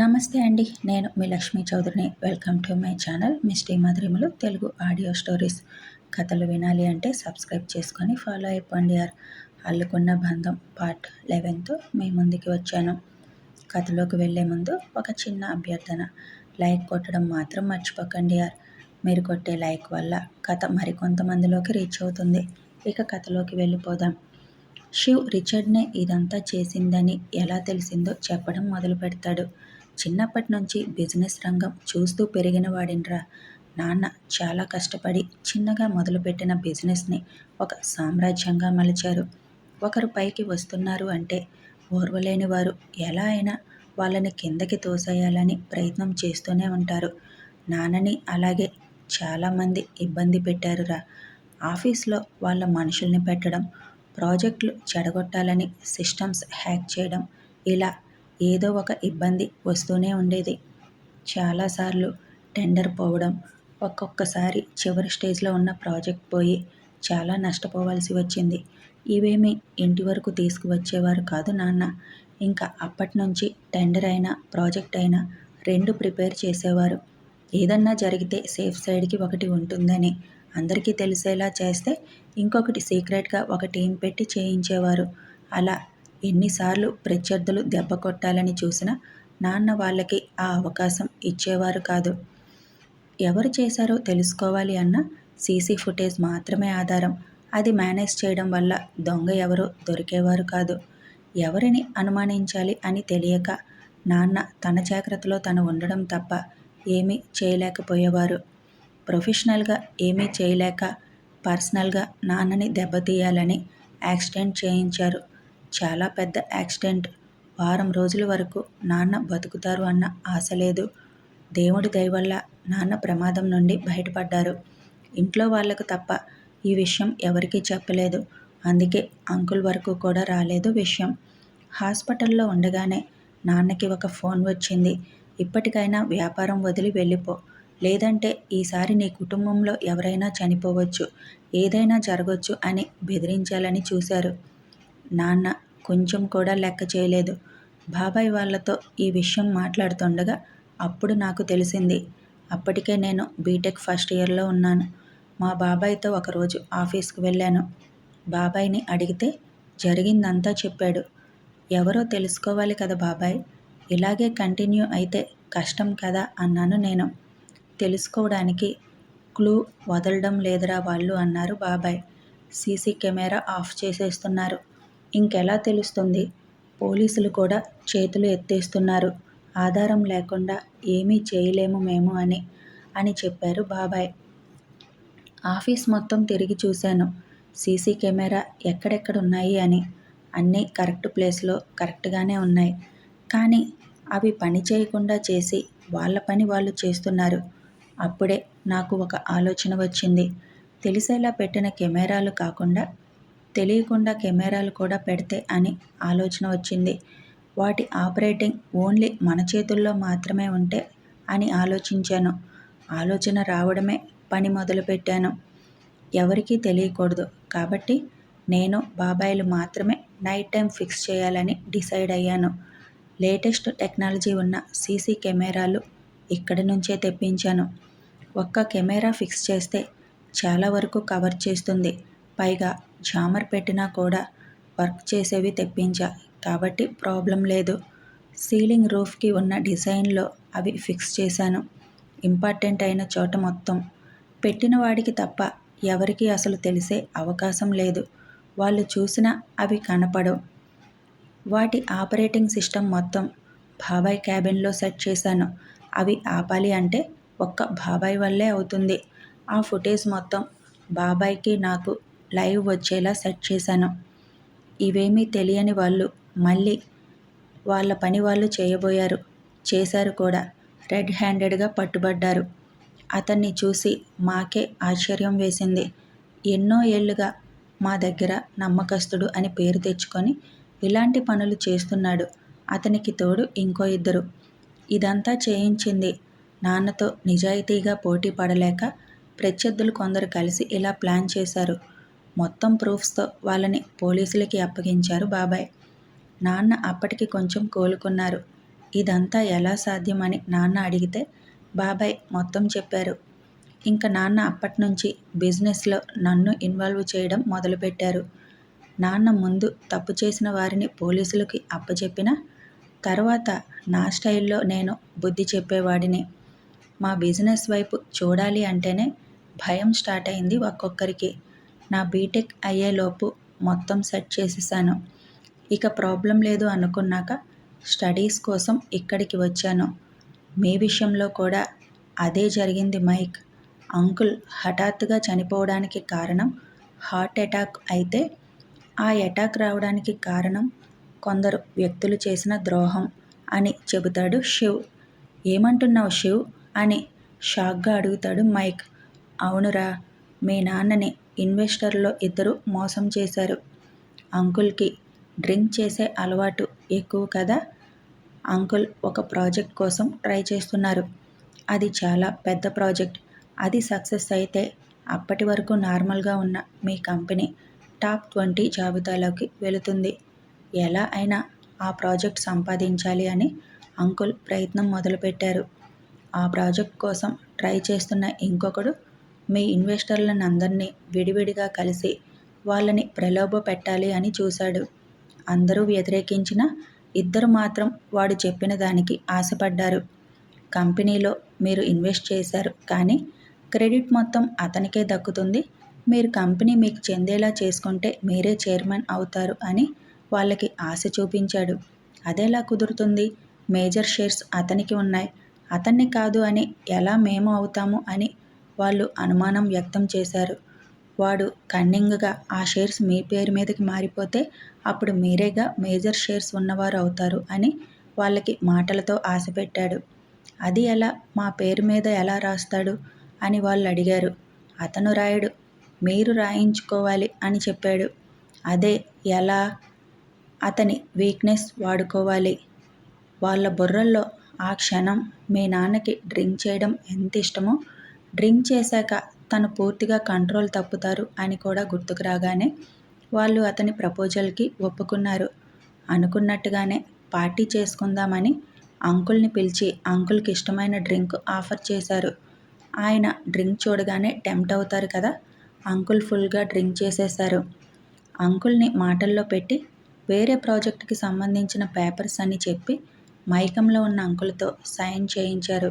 నమస్తే అండి నేను మీ Lakshmi చౌదరిని. Welcome to my channel misty మధురిములు Telugu audio stories. కథలు వినాలి అంటే సబ్స్క్రైబ్ చేసుకొని ఫాలో అయిపోండి ఆర్ అల్లుకున్న బంధం పార్ట్ లెవెన్తో మీ ముందుకి వచ్చాను. కథలోకి వెళ్ళే ముందు ఒక చిన్న అభ్యర్థన. లైక్ కొట్టడం మాత్రం మర్చిపోకండి ఆర్ మీరు కొట్టే లైక్ వల్ల కథ మరికొంతమందిలోకి రీచ్ అవుతుంది. ఇక కథలోకి వెళ్ళిపోదాం. శివ్ రిచర్డ్నే ఇదంతా చేసిందని ఎలా తెలిసిందో చెప్పడం మొదలు పెడతాడు చిన్నప్పటి నుంచి బిజినెస్ రంగం చూస్తూ పెరిగిన వాడినరా నాన్న చాలా కష్టపడి చిన్నగా మొదలుపెట్టిన బిజినెస్ని ఒక సామ్రాజ్యంగా మలిచారు. ఒకరు పైకి వస్తున్నారు అంటే ఓర్వలేని వారు ఎలా అయినా వాళ్ళని కిందకి తోసేయాలని ప్రయత్నం చేస్తూనే ఉంటారు. నాన్నని అలాగే చాలామంది ఇబ్బంది పెట్టారురా. ఆఫీస్లో వాళ్ళ మనుషుల్ని పెట్టడం ప్రాజెక్టులు చెడగొట్టాలని సిస్టమ్స్ హ్యాక్ చేయడం ఇలా ఏదో ఒక ఇబ్బంది వస్తూనే ఉండేది. చాలాసార్లు టెండర్ పోవడం ఒక్కొక్కసారి చివరి స్టేజ్లో ఉన్న ప్రాజెక్ట్ పోయి చాలా నష్టపోవాల్సి వచ్చింది. ఇవేమీ ఇంటి వరకు తీసుకువచ్చేవారు కాదు నాన్న. ఇంకా అప్పటి నుంచి టెండర్ అయినా ప్రాజెక్ట్ అయినా రెండు ప్రిపేర్ చేసేవారు. ఏదన్నా జరిగితే సేఫ్ సైడ్కి ఒకటి ఉంటుందని అందరికీ తెలిసేలా చేస్తే ఇంకొకటి సీక్రెట్గా ఒక టీం పెట్టి చేయించేవారు. అలా ఎన్నిసార్లు ప్రత్యర్థులు దెబ్బ కొట్టాలని చూసినా నాన్న వాళ్ళకి ఆ అవకాశం ఇచ్చేవారు కాదు. ఎవరు చేశారో తెలుసుకోవాలి అన్న సీసీ ఫుటేజ్ మాత్రమే ఆధారం. అది మేనేజ్ చేయడం వల్ల దొంగ ఎవరో దొరికేవారు కాదు. ఎవరిని అనుమానించాలి అని తెలియక నాన్న తన జాగ్రత్తలో తను ఉండడం తప్ప ఏమీ చేయలేకపోయేవారు. ప్రొఫెషనల్గా ఏమీ చేయలేక పర్సనల్గా నాన్నని దెబ్బతీయాలని యాక్సిడెంట్ చేయించారు. చాలా పెద్ద యాక్సిడెంట్. వారం రోజుల వరకు నాన్న బతుకుతారు అన్న ఆశ లేదు. దేవుడి దయవల్ల నాన్న ప్రమాదం నుండి బయటపడ్డారు. ఇంట్లో వాళ్ళకు తప్ప ఈ విషయం ఎవరికీ చెప్పలేదు. అందుకే అంకుల్ వరకు కూడా రాలేదు విషయం. హాస్పిటల్లో ఉండగానే నాన్నకి ఒక ఫోన్ వచ్చింది. ఇప్పటికైనా వ్యాపారం వదిలి వెళ్ళిపో. లేదంటే ఈసారి నీ కుటుంబంలో ఎవరైనా చనిపోవచ్చు. ఏదైనా జరగవచ్చు అని బెదిరించాలని చూశారు. నాన్న కొంచెం కూడా లెక్క చేయలేదు. బాబాయ్ వాళ్ళతో ఈ విషయం మాట్లాడుతుండగా అప్పుడు నాకు తెలిసింది. అప్పటికే నేను బీటెక్ ఫస్ట్ ఇయర్లో ఉన్నాను. మా బాబాయ్తో ఒకరోజు ఆఫీస్కి వెళ్ళాను. బాబాయ్ని అడిగితే జరిగిందంతా చెప్పాడు. ఎవరో తెలుసుకోవాలి కదా బాబాయ్. ఇలాగే కంటిన్యూ అయితే కష్టం కదా అన్నాను నేను. తెలుసుకోవడానికి క్లూ వదలడం లేదురా వాళ్ళు అన్నారు బాబాయ్. సీసీ కెమెరా ఆఫ్ చేసేస్తున్నారు. ఇంకెలా తెలుస్తుంది? పోలీసులు కూడా చేతులు ఎత్తేస్తున్నారు. ఆధారం లేకుండా ఏమీ చేయలేము మేము అని అని చెప్పారు బాబాయ్. ఆఫీస్ మొత్తం తిరిగి చూశాను. సీసీ కెమెరా ఎక్కడెక్కడ ఉన్నాయి అని. అన్నీ కరెక్ట్ ప్లేస్లో కరెక్ట్గానే ఉన్నాయి. కానీ అవి పని చేయకుండా చేసి వాళ్ళ పని వాళ్ళు చేస్తున్నారు. అప్పుడే నాకు ఒక ఆలోచన వచ్చింది. తెలిసేలా పెట్టిన కెమెరాలు కాకుండా తెలియకుండా కెమెరాలు కూడా పెడితే అని ఆలోచన వచ్చింది. వాటి ఆపరేటింగ్ ఓన్లీ మన చేతుల్లో మాత్రమే ఉంటే అని ఆలోచించాను. ఆలోచన రావడమే పని మొదలుపెట్టాను. ఎవరికీ తెలియకూడదు. కాబట్టి నేను బాబాయిలు మాత్రమే నైట్ టైం ఫిక్స్ చేయాలని డిసైడ్ అయ్యాను. లేటెస్ట్ టెక్నాలజీ ఉన్న సీసీ కెమెరాలు ఇక్కడి నుంచే తెప్పించాను. ఒక్క కెమెరా ఫిక్స్ చేస్తే చాలా వరకు కవర్ చేస్తుంది. పైగా జామర్ పెట్టినా కూడా వర్క్ చేసేవి తెప్పించా. కాబట్టి ప్రాబ్లం లేదు. సీలింగ్ రూఫ్కి ఉన్న డిజైన్లో అవి ఫిక్స్ చేశాను. ఇంపార్టెంట్ అయిన చోట మొత్తం. పెట్టిన వాడికి తప్ప ఎవరికి అసలు తెలిసే అవకాశం లేదు. వాళ్ళు చూసినా అవి కనపడవు. వాటి ఆపరేటింగ్ సిస్టమ్ మొత్తం బాబాయ్ క్యాబిన్లో సెట్ చేశాను. అవి ఆపాలి అంటే ఒక్క బాబాయ్ వల్లే అవుతుంది. ఆ ఫుటేజ్ మొత్తం బాబాయ్కి నాకు లైవ్ వచ్చేలా సెట్ చేశాను. ఇవేమీ తెలియని వాళ్ళు మళ్ళీ వాళ్ళ పని వాళ్ళు చేయబోయారు. చేశారు కూడా. రెడ్ హ్యాండెడ్గా పట్టుబడ్డారు. అతన్ని చూసి మాకే ఆశ్చర్యం వేసింది. ఎన్నో ఏళ్ళుగా మా దగ్గర నమ్మకస్తుడు అని పేరు తెచ్చుకొని ఇలాంటి పనులు చేస్తున్నాడు. అతనికి తోడు ఇంకో ఇద్దరు. ఇదంతా చేయించింది నాన్నతో నిజాయితీగా పోటీ పడలేక ప్రత్యర్థులు కొందరు కలిసి ఇలా ప్లాన్ చేశారు. మొత్తం ప్రూఫ్స్తో వాళ్ళని పోలీసులకి అప్పగించారు బాబాయ్. నాన్న అప్పటికి కొంచెం కోలుకున్నారు. ఇదంతా ఎలా సాధ్యమని నాన్న అడిగితే బాబాయ్ మొత్తం చెప్పారు. ఇంకా నాన్న అప్పటి నుంచి బిజినెస్లో నన్ను ఇన్వాల్వ్ చేయడం మొదలుపెట్టారు. నాన్న ముందు తప్పు చేసిన వారిని పోలీసులకి అప్పచెప్పిన తర్వాత నా స్టైల్లో నేను బుద్ధి చెప్పేవాడిని. మా బిజినెస్ వైపు చూడాలి అంటేనే భయం స్టార్ట్ అయింది ఒక్కొక్కరికి. నా బీటెక్ అయ్యేలోపు మొత్తం సెట్ చేసేసాను. ఇక ప్రాబ్లం లేదు అనుకున్నాక స్టడీస్ కోసం ఇక్కడికి వచ్చాను. మీ విషయంలో కూడా అదే జరిగింది మైక్. అంకుల్ హఠాత్తుగా చనిపోవడానికి కారణం హార్ట్ అటాక్ అయితే ఆ అటాక్ రావడానికి కారణం కొందరు వ్యక్తులు చేసిన ద్రోహం అని చెబుతాడు శివ్. ఏమంటున్నావు శివ్? అని షాక్గా అడుగుతాడు మైక్. అవునురా మీ నాన్నని ఇన్వెస్టర్లో ఇద్దరు మోసం చేశారు. అంకుల్కి డ్రింక్ చేసే అలవాటు ఎక్కువ కదా? అంకుల్ ఒక ప్రాజెక్ట్ కోసం ట్రై చేస్తున్నారు. అది చాలా పెద్ద ప్రాజెక్ట్. అది సక్సెస్ అయితే అప్పటి వరకు నార్మల్గా ఉన్న మీ కంపెనీ టాప్ ట్వంటీ జాబితాలోకి వెళుతుంది. ఎలా అయినా ఆ ప్రాజెక్ట్ సంపాదించాలి అని అంకుల్ ప్రయత్నం మొదలుపెట్టారు. ఆ ప్రాజెక్ట్ కోసం ట్రై చేస్తున్న ఇంకొకడు మీ ఇన్వెస్టర్లను అందరినీ విడివిడిగా కలిసి వాళ్ళని ప్రలోభ పెట్టాలి అని చూశాడు. అందరూ వ్యతిరేకించిన ఇద్దరు మాత్రం వాడు చెప్పిన దానికి ఆశపడ్డారు. కంపెనీలో మీరు ఇన్వెస్ట్ చేశారు కానీ క్రెడిట్ మొత్తం అతనికే దక్కుతుంది. మీరు కంపెనీ మీకు చెందేలా చేసుకుంటే మీరే చైర్మన్ అవుతారు అని వాళ్ళకి ఆశ చూపించాడు. అదేలా కుదురుతుంది? మేజర్ షేర్స్ అతనికి ఉన్నాయి. అతన్ని కాదు అని ఎలా మేము అవుతాము అని వాళ్ళు అనుమానం వ్యక్తం చేశారు. వాడు కన్నింగ్గా ఆ షేర్స్ మీ పేరు మీదకి మారిపోతే అప్పుడు మీరేగా మేజర్ షేర్స్ ఉన్నవారు అవుతారు అని వాళ్ళకి మాటలతో ఆశ పెట్టాడు అది ఎలా మా పేరు మీద ఎలా రాస్తాడు అని వాళ్ళు అడిగారు. అతను రాయడు మీరు రాయించుకోవాలి అని చెప్పాడు. అదే ఎలా అతని వీక్నెస్ వాడుకోవాలి. వాళ్ళ బుర్రల్లో ఆ క్షణం మీ నాన్నకి డ్రింక్ చేయడం ఎంత ఇష్టమో డ్రింక్ చేశాక తను పూర్తిగా కంట్రోల్ తప్పుతారు అని కూడా గుర్తుకు రాగానే వాళ్ళు అతని ప్రపోజల్కి ఒప్పుకున్నారు. అనుకున్నట్టుగానే పార్టీ చేసుకుందామని అంకుల్ని పిలిచి అంకుల్కి ఇష్టమైన డ్రింక్ ఆఫర్ చేశారు. ఆయన డ్రింక్ చూడగానే టెంప్ట్ అవుతారు కదా అంకుల్ ఫుల్గా డ్రింక్ చేసేశారు. అంకుల్ని మాటల్లో పెట్టి వేరే ప్రాజెక్టుకి సంబంధించిన పేపర్స్ అని చెప్పి మైకంలో ఉన్న అంకుల్తో సైన్ చేయించారు.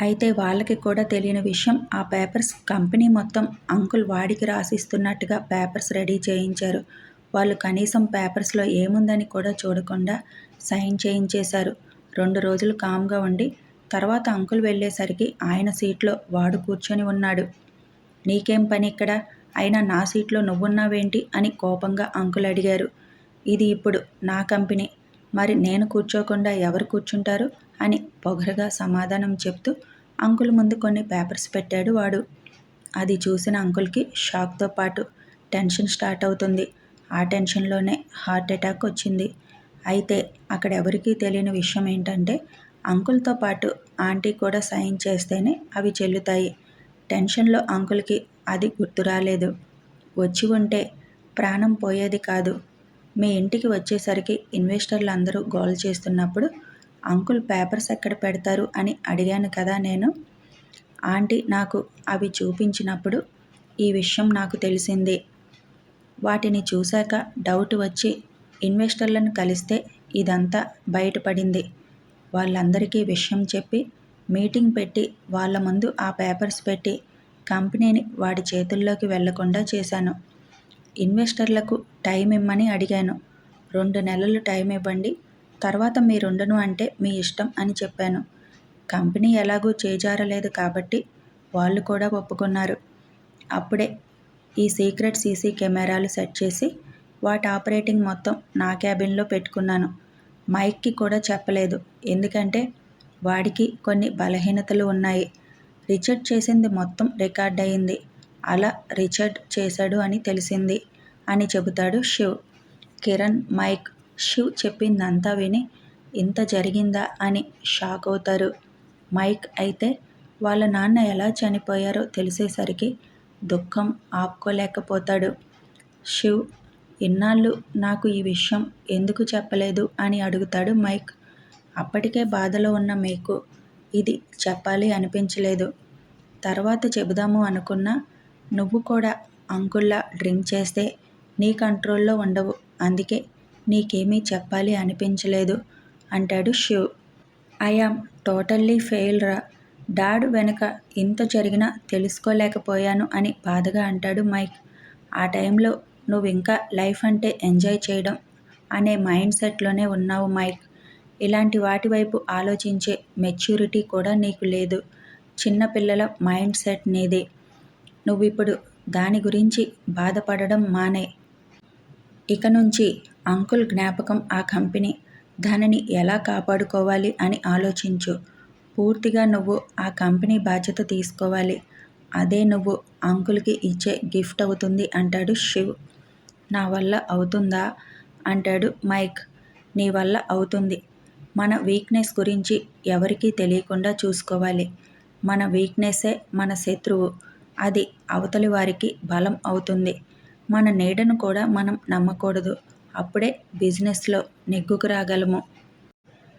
అయితే వాళ్ళకి కూడా తెలియని విషయం ఆ పేపర్స్ కంపెనీ మొత్తం అంకుల్ వాడికి రాసిస్తున్నట్టుగా పేపర్స్ రెడీ చేయించారు. వాళ్ళు కనీసం పేపర్స్లో ఏముందని కూడా చూడకుండా సైన్ చేయించేశారు. రెండు రోజులు కామ్గా ఉండి తర్వాత అంకుల్ వెళ్ళేసరికి ఆయన సీట్లో వాడు కూర్చొని ఉన్నాడు. నీకేం పని ఇక్కడ? అయినా నా సీట్లో నువ్వున్నావేంటి? అని కోపంగా అంకుల్ అడిగారు. ఇది ఇప్పుడు నా కంపెనీ. మరి నేను కూర్చోకుండా ఎవరు కూర్చుంటారు? అని పొగరగా సమాధానం చెప్తూ అంకుల్ ముందు కొన్ని పేపర్స్ పెట్టాడు వాడు. అది చూసిన అంకుల్కి షాక్తో పాటు టెన్షన్ స్టార్ట్ అవుతుంది. ఆ టెన్షన్లోనే హార్ట్ అటాక్ వచ్చింది. అయితే అక్కడ ఎవరికీ తెలియని విషయం ఏంటంటే అంకుల్తో పాటు ఆంటీ కూడా సైన్ చేస్తేనే అవి చెల్లుతాయి. టెన్షన్లో అంకుల్కి అది గుర్తు రాలేదు. వచ్చి ఉంటే ప్రాణం పోయేది కాదు. మీ ఇంటికి వచ్చేసరికి ఇన్వెస్టర్లు అందరూ గోల్ చేస్తున్నప్పుడు అంకుల్ పేపర్స్ ఎక్కడ పెడతారు అని అడిగాను కదా నేను. ఆంటీ నాకు అవి చూపించినప్పుడు ఈ విషయం నాకు తెలిసింది. వాటిని చూశాక డౌట్ వచ్చి ఇన్వెస్టర్లను కలిస్తే ఇదంతా బయటపడింది. వాళ్ళందరికీ విషయం చెప్పి మీటింగ్ పెట్టి వాళ్ళ ముందు ఆ పేపర్స్ పెట్టి కంపెనీని వాడి చేతుల్లోకి వెళ్ళకుండా చేశాను. ఇన్వెస్టర్లకు టైం ఇమ్మని అడిగాను. రెండు నెలలు టైం ఇవ్వండి తర్వాత మీరుండను అంటే మీ ఇష్టం అని చెప్పాను. కంపెనీ ఎలాగూ చేజారలేదు కాబట్టి వాళ్ళు కూడా ఒప్పుకున్నారు. అప్పుడే ఈ సీక్రెట్ సీసీ కెమెరాలు సెట్ చేసి వాటి ఆపరేటింగ్ మొత్తం నా క్యాబిన్లో పెట్టుకున్నాను. మైక్కి కూడా చెప్పలేదు. ఎందుకంటే వాడికి కొన్ని బలహీనతలు ఉన్నాయి. రిచర్డ్ చేసింది మొత్తం రికార్డ్ అయింది అలా రిచర్డ్ చేశాడు అని తెలిసింది అని చెబుతాడు శివ్. కిరణ్ మైక్ శివ్ చెప్పిందంతా విని ఇంత జరిగిందా అని షాక్ అవుతారు. మైక్ అయితే వాళ్ళ నాన్న ఎలా చనిపోయారో తెలిసేసరికి దుఃఖం ఆపుకోలేకపోతాడు. శివ్ ఇన్నాళ్ళు నాకు ఈ విషయం ఎందుకు చెప్పలేదు అని అడుగుతాడు మైక్. అప్పటికే బాధలో ఉన్న మీకు ఇది చెప్పాలి అనిపించలేదు. తర్వాత చెబుదాము అనుకున్నా నువ్వు కూడా అంకుల్లా డ్రింక్ చేస్తే నీ కంట్రోల్లో ఉండవు. అందుకే నీకేమీ చెప్పాలి అనిపించలేదు అంటాడు Shiv. I am totally fail రా. డాడ్ వెనుక ఇంత జరిగినా తెలుసుకోలేకపోయాను అని బాధగా అంటాడు మైక్. ఆ టైంలో నువ్వు ఇంకా లైఫ్ అంటే ఎంజాయ్ చేయడం అనే మైండ్ సెట్లోనే ఉన్నావు మైక్. ఇలాంటి వాటి వైపు ఆలోచించే మెచ్యూరిటీ కూడా నీకు లేదు. చిన్నపిల్లల మైండ్ సెట్ నీదే. నువ్వు ఇప్పుడు దాని గురించి బాధపడడం మానే. ఇక నుంచి అంకుల్ జ్ఞాపకం ఆ కంపెనీ. దానిని ఎలా కాపాడుకోవాలి అని ఆలోచించు. పూర్తిగా నువ్వు ఆ కంపెనీ బాధ్యత తీసుకోవాలి. అదే నువ్వు అంకుల్కి ఇచ్చే గిఫ్ట్ అవుతుంది అంటాడు శివ్. నా వల్ల అవుతుందా? అంటాడు మైక్. నీ వల్ల అవుతుంది. మన వీక్నెస్ గురించి ఎవరికీ తెలియకుండా చూసుకోవాలి. మన వీక్నెస్సే మన శత్రువు. అది అవతలి వారికి బలం అవుతుంది. మన నీడను కూడా మనం నమ్మకూడదు. అప్పుడే బిజినెస్లో నెగ్గుకు రాగలము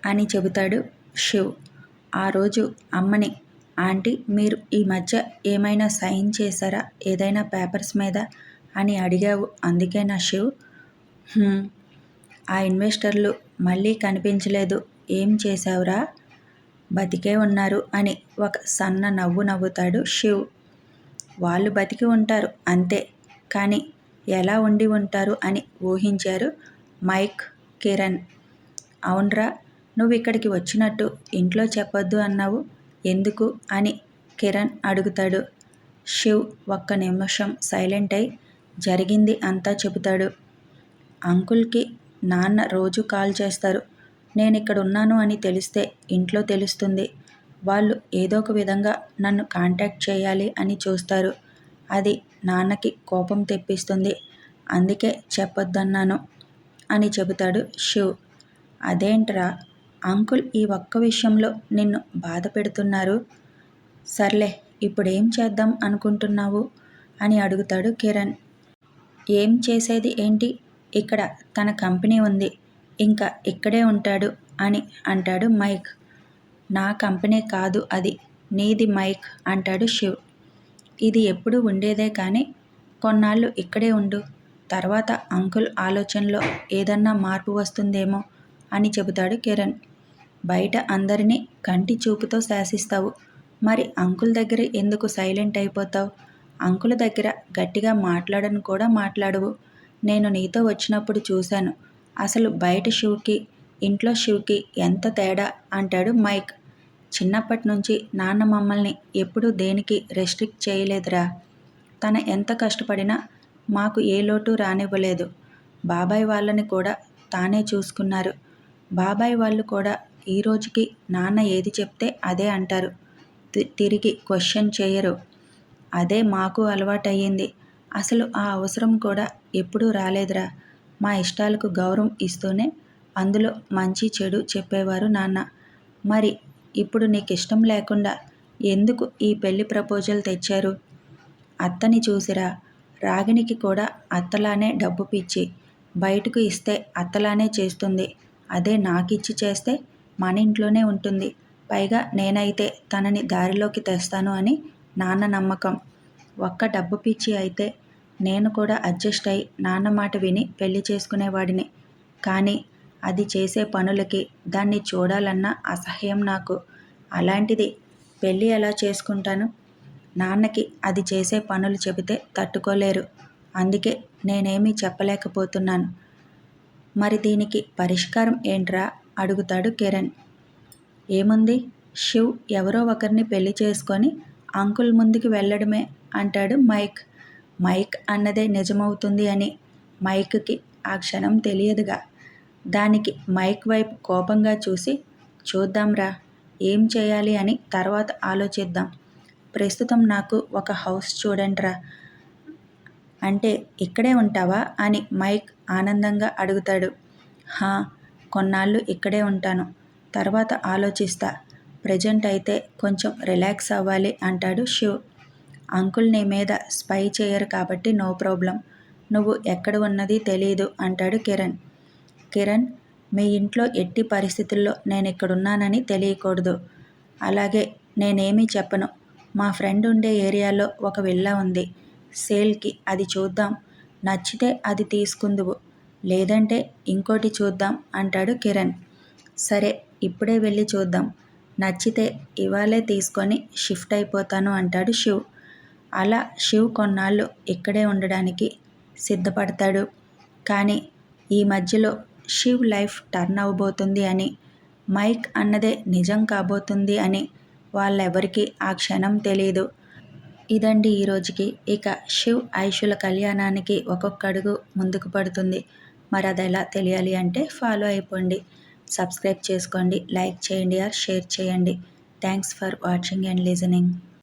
అని చెబుతాడు శివ్. ఆ రోజు అమ్మని ఆంటీ మీరు ఈ మధ్య ఏమైనా సైన్ చేశారా? ఏదైనా పేపర్స్ మీద? అని అడిగావు. అందుకే నా శివ్ ఆ ఇన్వెస్టర్లు మళ్ళీ కనిపించలేదు. ఏం చేశావురా? బతికే ఉన్నారు అని ఒక సన్న నవ్వు నవ్వుతాడు శివ్. వాళ్ళు బతికి ఉంటారు అంతే. కానీ ఎలా ఉండి ఉంటారు అని ఊహించారు మైక్ కిరణ్. అవునరా నువ్వు ఇక్కడికి వచ్చినట్టు ఇంట్లో చెప్పొద్దు అన్నావు. ఎందుకు అని కిరణ్ అడుగుతాడు. శివ్ ఒక్క నిమిషం సైలెంట్ అయి జరిగింది అంతా చెబుతాడు. అంకుల్కి నాన్న రోజు కాల్ చేస్తారు. నేను ఇక్కడ ఉన్నాను అని తెలిస్తే ఇంట్లో తెలుస్తుంది. వాళ్ళు ఏదో ఒక విధంగా నన్ను కాంటాక్ట్ చేయాలి అని చూస్తారు. అది నాన్నకి కోపం తెప్పిస్తుంది. అందుకే చెప్పొద్దన్నాను అని చెబుతాడు శివ్. అదేంట్రా అంకుల్ ఈ ఒక్క విషయంలో నిన్ను బాధ పెడుతున్నారు. సర్లే ఇప్పుడేం చేద్దాం అనుకుంటున్నావు అని అడుగుతాడు కిరణ్. ఏం చేసేది ఏంటి? ఇక్కడ తన కంపెనీ ఉంది. ఇంకా ఇక్కడే ఉంటాడు అని అంటాడు మైక్. నా కంపెనీ కాదు అది నీది మైక్ అంటాడు శివ్. ఇది ఎప్పుడు ఉండేదే కానీ కొన్నాళ్ళు ఇక్కడే ఉండు. తర్వాత అంకుల్ ఆలోచనలో ఏదన్నా మార్పు వస్తుందేమో అని చెబుతాడు కిరణ్. బయట అందరినీ కంటి చూపుతో శాసిస్తావు. మరి అంకుల్ దగ్గర ఎందుకు సైలెంట్ అయిపోతావు? అంకుల్ దగ్గర గట్టిగా మాట్లాడను కూడా మాట్లాడవు. నేను నీతో వచ్చినప్పుడు చూశాను. అసలు బయట షూకి ఇంట్లో షూకి ఎంత తేడా? అంటాడు మైక్. చిన్నప్పటి నుంచి నాన్న మమ్మల్ని ఎప్పుడూ దేనికి రెస్ట్రిక్ట్ చేయలేదురా. తన ఎంత కష్టపడినా మాకు ఏ లోటు రానివ్వలేదు. బాబాయ్ వాళ్ళని కూడా తానే చూసుకున్నారు. బాబాయ్ వాళ్ళు కూడా ఈ రోజుకి నాన్న ఏది చెప్తే అదే అంటారు. తిరిగి క్వశ్చన్ చేయరు. అదే మాకు అలవాటయ్యింది. అసలు ఆ అవసరం కూడా ఎప్పుడూ రాలేదురా. మా ఇష్టాలకు గౌరవం ఇస్తూనే అందులో మంచి చెడు చెప్పేవారు నాన్న. మరి ఇప్పుడు నీకు ఇష్టం లేకుండా ఎందుకు ఈ పెళ్ళి ప్రపోజల్ తెచ్చారు? అత్తని చూసిరా రాగినికి కూడా అత్తలానే డబ్బు పిచ్చి బయటకు ఇస్తే అత్తలానే చేస్తుంది. అదే నాకిచ్చి చేస్తే మన ఇంట్లోనే ఉంటుంది. పైగా నేనైతే తనని దారిలోకి తెస్తాను అని నాన్న నమ్మకం. ఒక్క డబ్బు పిచ్చి అయితే నేను కూడా అడ్జస్ట్ అయి నాన్న మాట విని పెళ్ళి చేసుకునేవాడిని. కానీ అది చేసే పనులకి దాన్ని చూడాలన్న అసహ్యం నాకు. అలాంటిది పెళ్ళి ఎలా చేసుకుంటాను? నాన్నకి అది చేసే పనులు చెబితే తట్టుకోలేరు. అందుకే నేనేమీ చెప్పలేకపోతున్నాను. మరి దీనికి పరిష్కారం ఏంట్రా? అడుగుతాడు కిరణ్. ఏముంది? శివ్ ఎవరో ఒకరిని పెళ్ళి చేసుకొని అంకుల్ ముందుకు వెళ్ళడమే అంటాడు మైక్. మైక్ అన్నదే నిజమవుతుంది అని మైక్కి ఆ క్షణం తెలియదుగా. దానికి మైక్ వైపు కోపంగా చూసి చూద్దాంరా ఏం చేయాలి అని తర్వాత ఆలోచిద్దాం. ప్రస్తుతం నాకు ఒక హౌస్ చూడండిరా. అంటే ఇక్కడే ఉంటావా? అని మైక్ ఆనందంగా అడుగుతాడు. హా కొన్నాళ్ళు ఇక్కడే ఉంటాను. తర్వాత ఆలోచిస్తా. ప్రజెంట్ అయితే కొంచెం రిలాక్స్ అవ్వాలి అంటాడు శివ్. అంకుల్ నీ మీద స్పై చేయరు కాబట్టి నో ప్రాబ్లం. నువ్వు ఎక్కడ ఉన్నది తెలియదు అంటాడు కిరణ్. కిరణ్ మీ ఇంట్లో ఎట్టి పరిస్థితుల్లో నేను ఇక్కడున్నానని తెలియకూడదు. అలాగే నేనేమీ చెప్పను. మా ఫ్రెండ్ ఉండే ఏరియాలో ఒక విల్లా ఉంది. సేల్కి అది చూద్దాం. నచ్చితే అది తీసుకుందువు. లేదంటే ఇంకోటి చూద్దాం అంటాడు కిరణ్. సరే ఇప్పుడే వెళ్ళి చూద్దాం. నచ్చితే ఇవాళే తీసుకొని షిఫ్ట్ అయిపోతాను అంటాడు శివ్. అలా శివ్ కొన్నాళ్ళు ఇక్కడే ఉండడానికి సిద్ధపడతాడు. కానీ ఈ మధ్యలో శివ్ లైఫ్ టర్న్ అవ్వబోతుంది అని మైక్ అన్నదే నిజం కాబోతుంది అని వాళ్ళెవరికీ ఆ క్షణం తెలియదు ఇదండి ఈరోజుకి ఇక శివ్ ఐషుల కళ్యాణానికి ఒక్కొక్క అడుగు ముందుకు పడుతుంది. మరి అది ఎలా తెలియాలి అంటే ఫాలో అయిపోండి. సబ్స్క్రైబ్ చేసుకోండి లైక్ చేయండి ఆర్ షేర్ చేయండి. Thanks for watching and listening.